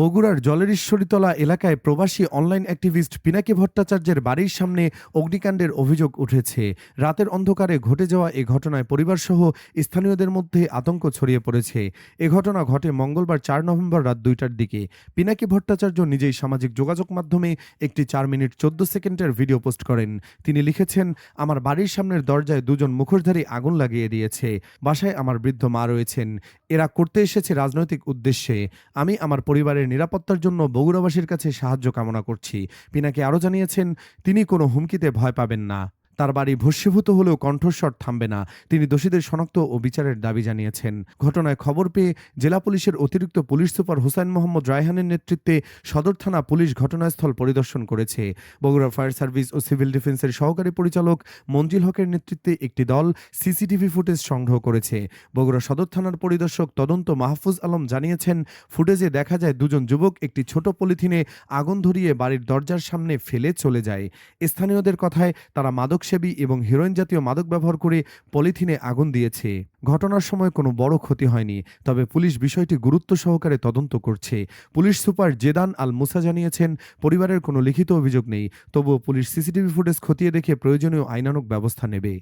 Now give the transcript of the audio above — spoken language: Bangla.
বগুড়ার জলেশ্বরীতলা এলাকায় প্রবাসী অনলাইন অ্যাক্টিভিস্ট পিনাকি ভট্টাচার্যের বাড়ির সামনে অগ্নিকাণ্ডের অভিযোগ উঠেছে। রাতের অন্ধকারে ঘটে যাওয়া এ ঘটনায় পরিবারসহ স্থানীয়দের মধ্যে আতঙ্ক ছড়িয়ে পড়েছে। এ ঘটনা ঘটে মঙ্গলবার চার নভেম্বর রাত দুইটার দিকে। পিনাকি ভট্টাচার্য নিজেই সামাজিক যোগাযোগ মাধ্যমে একটি চার মিনিট চোদ্দ সেকেন্ডের ভিডিও পোস্ট করেন। তিনি লিখেছেন, আমার বাড়ির সামনের দরজায় দুজন মুখোশধারী আগুন লাগিয়ে দিয়েছে। বাসায় আমার বৃদ্ধ মা রয়েছেন। এরা করতে এসেছে রাজনৈতিক উদ্দেশ্যে। আমি আমার পরিবারের নিরাপত্তার জন্য বগুড়াবাসীর কাছে সাহায্য কামনা করছি। পিনাকে আরও জানিয়েছেন, তিনি কোনো হুমকিতে ভয় পাবেন না। তার বাড়ি ভস্মীভূত হলেও কণ্ঠস্বর থামবে না। তিনি দোষীদের শনাক্ত ও বিচারের দাবি জানিয়েছেন। ঘটনায় খবর পেয়ে জেলা পুলিশের অতিরিক্ত পুলিশ সুপার হুসাইন মোহাম্মদ রায়হানের নেতৃত্বে সদর থানা পুলিশ ঘটনাস্থল পরিদর্শন করেছে। বগুড়া ফায়ার সার্ভিস ও সিভিল ডিফেন্সের সহকারী পরিচালক মঞ্জিল হকের নেতৃত্বে একটি দল সিসিটিভি ফুটেজ সংগ্রহ করেছে। বগুড়া সদর থানার পরিদর্শক তদন্ত মাহফুজ আলম জানিয়েছেন, ফুটেজে দেখা যায় দুজন যুবক একটি ছোট পলিথিনে আগুন ধরিয়ে বাড়ির দরজার সামনে ফেলে চলে যায়। স্থানীয়দের কথায় তারা মাদকসেবী এবং হিরোইন জাতীয় মাদক ব্যবহার করে পলিথিনে আগুন দিয়েছে। ঘটনার সময় কোনো বড় ক্ষতি হয়নি, তবে পুলিশ বিষয়টি গুরুত্ব সহকারে তদন্ত করছে। পুলিশ সুপার জেদান আল মুসা জানিয়েছেন, পরিবারের কোনো লিখিত অভিযোগ নেই, তবুও পুলিশ সিসিটিভি ফুটেজ খতিয়ে দেখে প্রয়োজনীয় আইনানুক ব্যবস্থা নেবে।